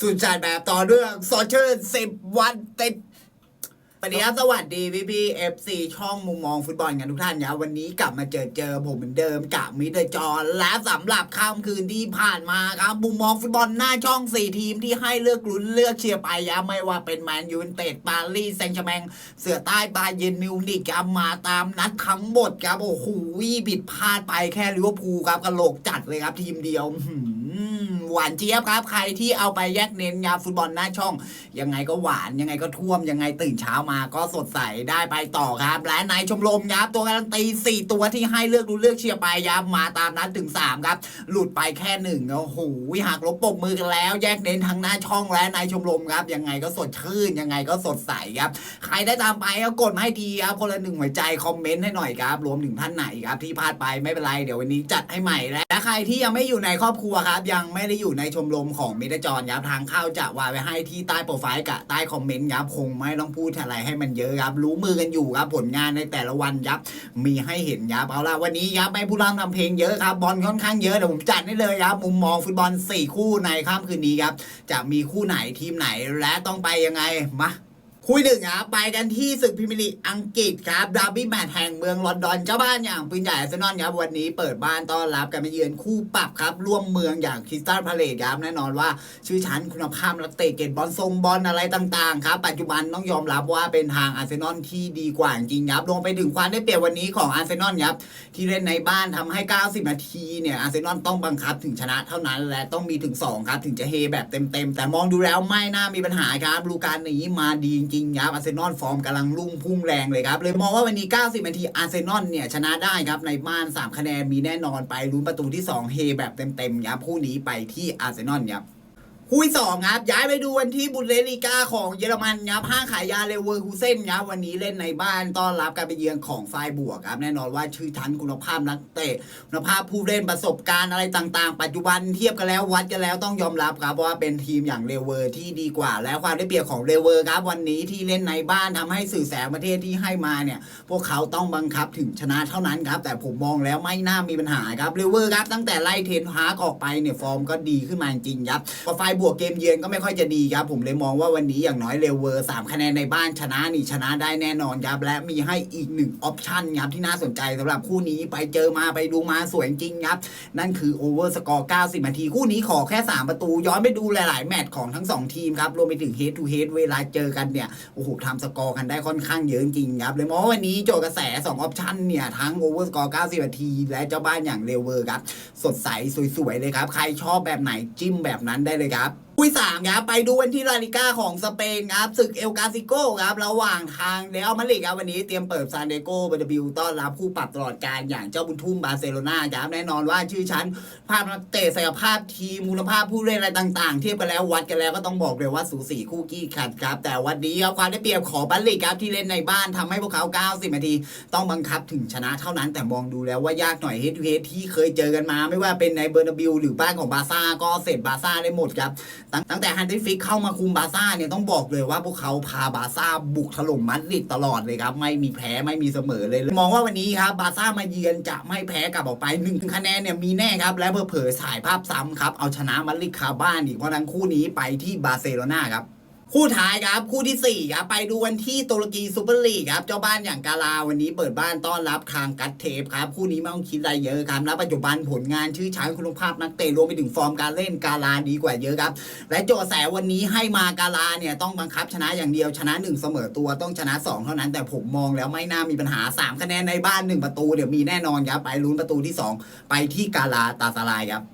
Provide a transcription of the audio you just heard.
สุดจัดแบบต่อเรื่องโซเชียลสิบวันติดสวัสดีครับสวัสดีพี่พี่เอฟซีช่องมุมมองฟุตบอลกันทุกท่านนะวันนี้กลับมาเจอเจอผมเหมือนเดิมกับมิเตอร์จอและสำหรับค่ำคืนที่ผ่านมาครับมุมมองฟุตบอลหน้าช่องสี่ทีมที่ให้เลือกลุ้นเลือกเชียร์ไปยะไม่ว่าเป็นแมนยูนเต็ดปารีสแซงต์แชร์แมงเสือใต้บาเยนมิวนิกครับมาตามนัดทั้งหมดครับโอ้โหผิดพลาดไปแค่ลิเวอร์พูลครับกระโหลกจัดเลยครับทีมเดียวอื้อหือ หวานเจี๊ยบครับ ใครที่เอาไปแยกเน้นยาฟุตบอลหน้าช่อง ยังไงก็หวานยังไงก็ท่วมยังไงตื่นเช้ามาก็สดใสได้ไปต่อครับ และในชมรมครับตัวการันตี4 ตัวที่ให้เลือกดูเลือกเชียร์ไปยับมาตามนั้นถึง 3 ครับ หลุดไปแค่หนึ่งโอ้โหหักลบปรบมือกันแล้ว แยกเน้นทั้งหน้าช่องและในชมรมครับ ยังไงก็สดชื่นยังไงก็สดใสครับ ใครได้ตามไปก็กดให้ทีครับคนละหนึ่งหัวใจคอมเมนต์ให้หน่อยครับ รวมถึงท่านไหนครับที่พลาดไปไม่เป็นไรเดี๋ยววันนี้จัดให้ใหม่และใครที่ยังไม่อยู่ในครอบครัวครับ ยังไม่ได้อยู่ในชมรมของมิตรจรครับทางเข้าจะวางไว้ให้ที่ใต้โปรไฟล์กับใต้คอมเมนต์ครับคงไม่ต้องพูดอะไรให้มันเยอะครับ รู้มือกันอยู่ครับผลงานในแต่ละวันครับมีให้เห็นครับเอาละวันนี้ครับไม่ผู้ร่ำทำเพลงเยอะครับบอลค่อนข้างเยอะเดี๋ยวผมจัดให้เลยครับมุมมองฟุตบอล 4 คู่ในค่ำคืนนี้ครับจะมีคู่ไหนทีมไหนและต้องไปยังไงมา คุยหนึ่งครับไปกันที่ศึกพรีเมียร์ลีอังกฤษครับดาร์บี้แมตช์แห่งเมืองลอนดอนเจ้าบ้านอย่างปืนใหญ่อาร์เซนอลครับวันนี้เปิดบ้านต้อนรับการมาเยือนคู่ปรับครับ ร่วมเมืองอย่างคริสตัลพาเลตครับแน่นอนว่าชื่อชั้นคุณภาพนักเตะเกตบอลทรงบอลอะไรต่างๆครับปัจจุบันต้องยอมรับว่าเป็นทางอาร์เซนอลที่ดีกว่าจริงครับรวมไปถึงความได้เปรียบวันนี้ของอาร์เซนอลครับที่เล่นในบ้านทำให้ 90 นาทีเนี่ยอาร์เซนอลต้องบังคับถึงชนะเท่านั้นและต้องมีถึง2ครับถึงจะเฮแบบเต็มๆแต่มองดูแล้วไม่น่ามีปัญหาครับลูการนี้มาดีจริงๆครับอาร์เซนอลฟอร์มกำลังรุ่งพุ่งแรงเลยครับ เลยมองว่าวันนี้ 90 นาทีอาร์เซนอลเนี่ยชนะได้ครับ ในบ้าน 3 คะแนนมีแน่นอนไปลุ้นประตูที่ 2 เฮแบบเต็มๆครับคู่นี้ไปที่อาร์เซนอลครับ คู่สองครับ ย้ายไปดูวันที่บุนเดสลีกาของเยอรมันครับห้างขายยาเลเวอร์คูเซ่นครับวันนี้เล่นในบ้านต้อนรับการไปเยือนของไฟบวกครับแน่นอนว่าชื่อชั้นคุณภาพนักเตะคุณภาพผู้เล่นประสบการณ์อะไรต่างๆ ปัจจุบันเทียบกันแล้ววัดกันแล้วต้องยอมรับครับว่าเป็นทีมอย่างเลเวอร์ที่ดีกว่า แล้วความได้เปรียบของเลเวอร์ครับวันนี้ที่เล่นในบ้านทำให้สื่อแสงประเทศที่ให้มาเนี่ยพวกเขาต้องบังคับถึงชนะเท่านั้นครับแต่ผมมองแล้วไม่น่ามีปัญหาครับเลเวอร์ครับตั้งแต่ไล่เทนฮาร์กออกไปเนี่ยฟอร์มก็ดีขึ้นมาจริงครับพอไฟบวกเกมเยือนก็ไม่ค่อยจะดีครับ ผมเลยมองว่าวันนี้อย่างน้อยเลเวอร์สามคะแนนในบ้านชนะนี่ชนะได้แน่นอนครับ และมีให้อีกหนึ่งออปชันครับที่น่าสนใจสำหรับคู่นี้ไปเจอมาไปดูมาสวยจริงครับ นั่นคือโอเวอร์สกอร์90นาที คู่นี้ขอแค่ 3 ประตู ย้อนไปดูหลาย ๆ แมตช์ของทั้ง 2 ทีมครับ รวมไปถึง head to head เวลาเจอกันเนี่ยโอ้โหทำสกอร์กันได้ค่อนข้างเยอะจริงครับเลยมองว่าวันนี้โจกระแส2ออปชันเนี่ยทั้งโอเวอร์สกอร์90นาที และเจ้าบ้านอย่างเลเวอร์ครับสดใสสวยๆเลยครับใครชอบแบบไหนจิ้มแบบนั้นได้เลยครับ lá. คุยสามครับไปดูวันที่ลาลิก้าของสเปนครับศึกเอลกาซิโกครับระหว่างทางเดลมาดริดครับวันนี้เตรียมเปิดซานเดโกเบอร์บิวต้อนรับคู่ปรับตลอดการอย่างเจ้าบุญทุ่มบาร์เซโลนาครับแน่นอนว่าชื่อชั้น ภาพนักเตะศักยภาพทีมมูลภาพผู้เล่นอะไรต่างๆ เทียบกันแล้ววัดกันแล้วก็ต้องบอกเลยว่าสูสีคู่กี้ขัดครับ แต่วันนี้ครับความได้เปรียบของบัลลิกครับที่เล่นในบ้านทำให้พวกเขา 90 นาที ต้องบังคับถึงชนะเท่านั้นแต่มองดูแล้วว่ายากหน่อยเฮดทูเฮดที่เคยเจอกันมา ไม่ว่าเป็นในเบอร์นาบิวหรือบ้านของบาซ่าก็เสร็จบาซ่าได้หมดครับตั้งตั้งแต่ฮันติฟิกเข้ามาคุมบาซ่าเนี่ยต้องบอกเลยว่าพวกเขาพาบาซ่าบุกถล่มมาดริดตลอดเลยครับ ไม่มีแพ้ไม่มีเสมอเลย มองว่าวันนี้ครับบาซ่ามาเยือนจะไม่แพ้กลับออกไปหนึ่งคะแนนเนี่ยมีแน่ครับ และเผลอๆสายภาพซ้ำครับ เอาชนะมาดริดคาบ้านอีกเพราะทั้งคู่นี้ไปที่บาร์เซโลนาครับ คู่ท้ายครับ คู่ที่ 4 ครับ ไปดูวันที่ตุรกีซูเปอร์ลีกครับ เจ้าบ้านอย่างกาลาวันนี้เปิดบ้านต้อนรับคางกัตเทปครับ คู่นี้ไม่ต้องคิดอะไรเยอะครับและปัจจุบันผลงานชื่อชั้นคุณภาพนักเตะรวมไปถึงฟอร์มการเล่นกาลาดีกว่าเยอะครับ และโจทย์แสวันนี้ให้มากาลาเนี่ยต้องบังคับชนะอย่างเดียวชนะ 1 เสมอตัวต้องชนะ 2 เท่านั้น แต่ผมมองแล้วไม่น่ามีปัญหา 3 คะแนนในบ้าน 1 ประตูเดี๋ยวมีแน่นอนครับไปลุ้นประตูที่ 2 ไปที่กาลาตาสลายครับ